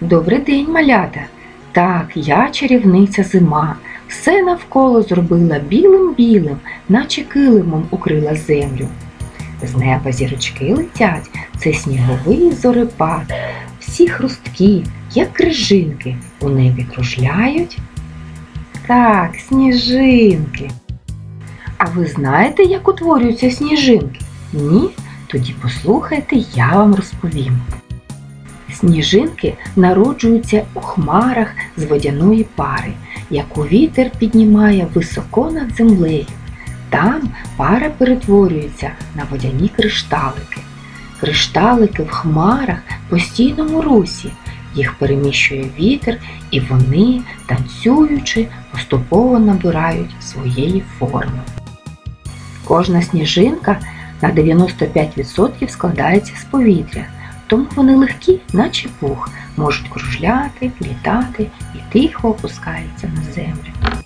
Добрий день, малята! Так, я чарівниця зима. Все навколо зробила білим-білим, наче килимом укрила землю. З неба зірочки летять, це сніговий зорепад. Всі хрусткі, як крижинки, у небі кружляють. Так, сніжинки. А ви знаєте, як утворюються сніжинки? Ні? Тоді послухайте, я вам розповім. Сніжинки народжуються у хмарах з водяної пари, яку вітер піднімає високо над землею. Там пара перетворюється на водяні кришталики. Кришталики в хмарах постійному русі. Їх переміщує вітер, і вони, танцюючи, поступово набирають своєї форми. Кожна сніжинка на 95% складається з повітря, тому вони легкі, наче пух, можуть кружляти, літати і тихо опускаються на землю.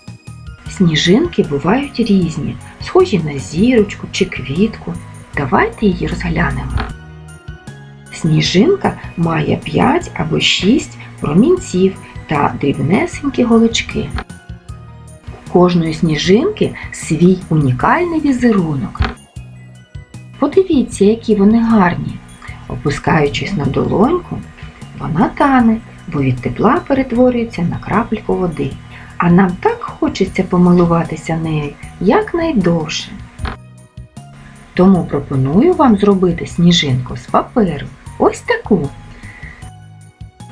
Сніжинки бувають різні, схожі на зірочку чи квітку. Давайте її розглянемо. Сніжинка має 5 або 6 промінців та дрібнесенькі голочки. У кожної сніжинки свій унікальний візерунок. Подивіться, які вони гарні. Опускаючись на долоньку, вона тане, бо від тепла перетворюється на крапельку води. А нам так хочеться помилуватися нею якнайдовше. Тому пропоную вам зробити сніжинку з паперу. Ось таку.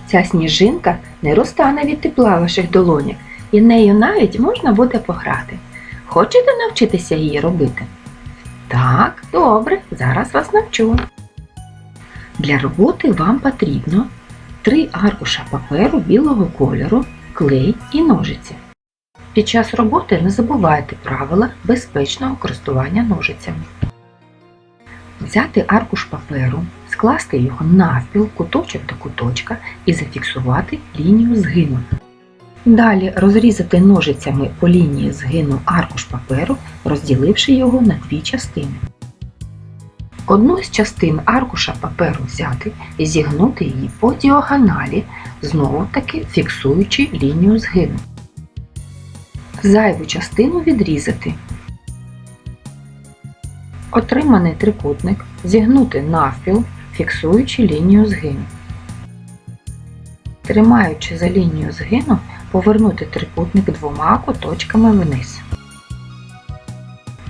Ця сніжинка не розтане від тепла ваших долоняк, і нею навіть можна буде пограти. Хочете навчитися її робити? Так, добре, зараз вас навчу. Для роботи вам потрібно три аркуша паперу білого кольору, клей і ножиці. Під час роботи не забувайте правила безпечного користування ножицями. Взяти аркуш паперу, скласти його навпіл куточок до куточка і зафіксувати лінію згину. Далі розрізати ножицями по лінії згину аркуш паперу, розділивши його на дві частини. Одну з частин аркуша паперу взяти і зігнути її по діагоналі, знову таки фіксуючи лінію згину. Зайву частину відрізати. Отриманий трикутник зігнути навпіл, фіксуючи лінію згину. Тримаючи за лінію згину, повернути трикутник двома куточками вниз.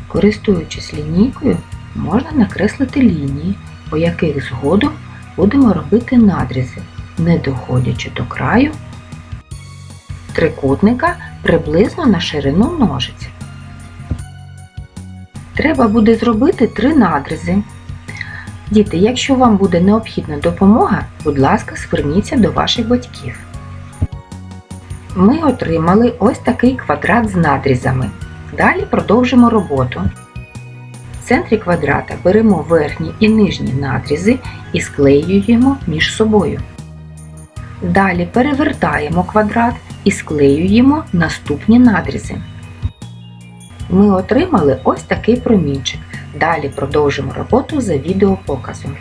Користуючись лінійкою, можна накреслити лінії, по яких згодом будемо робити надрізи, не доходячи до краю трикутника приблизно на ширину ножиць. Треба буде зробити три надрізи. Діти, якщо вам буде необхідна допомога, будь ласка, зверніться до ваших батьків. Ми отримали ось такий квадрат з надрізами. Далі продовжимо роботу. Центрі квадрата беремо верхні і нижні надрізи і склеюємо між собою. Далі перевертаємо квадрат і склеюємо наступні надрізи. Ми отримали ось такий промінчик. Далі продовжимо роботу за відеопоказом.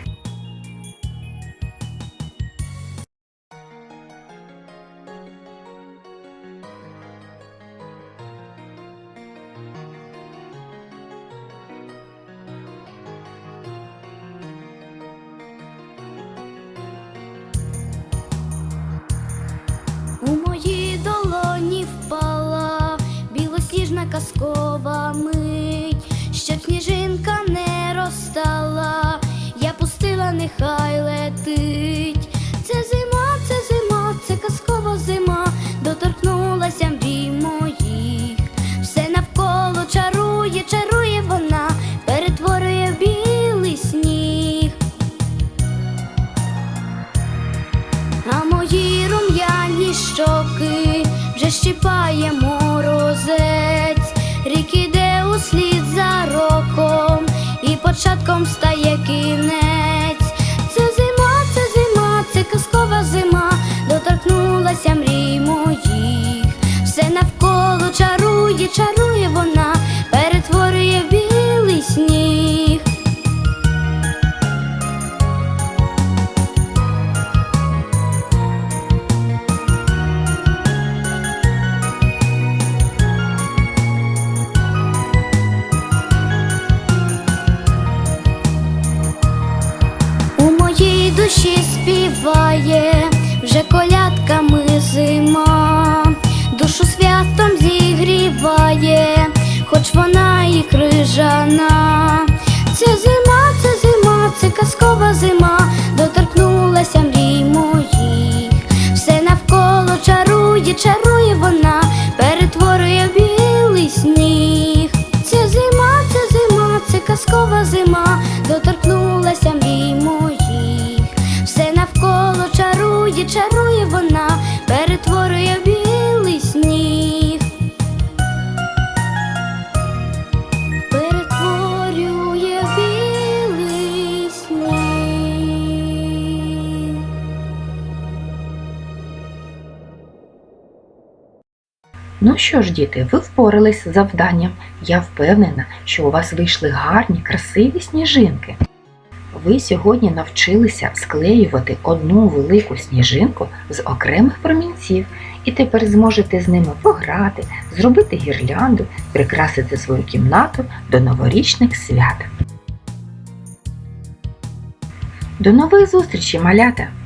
Казкова мить, щоб сніжинка не розстала, я пустила, нехай летить. Це зима, це зима, це казкова зима, доторкнулася мрій моїх. Все навколо чарує, чарує вона, перетворює в білий сніг. А мої рум'яні щоки вже щипає чарує, крижана. Це зима, це зима, це казкова зима, доторкнулася мрій моїх. Все навколо чарує, чарує вона, перетворює білий сніг. Це зима, це зима, це казкова зима, доторкнулася мрій моїх. Все навколо чарує, чарує Ну що ж, діти, ви впорались з завданням. Я впевнена, що у вас вийшли гарні, красиві сніжинки. Ви сьогодні навчилися склеювати одну велику сніжинку з окремих промінців і тепер зможете з ними пограти, зробити гірлянду, прикрасити свою кімнату до новорічних свят. До нових зустрічей, малята!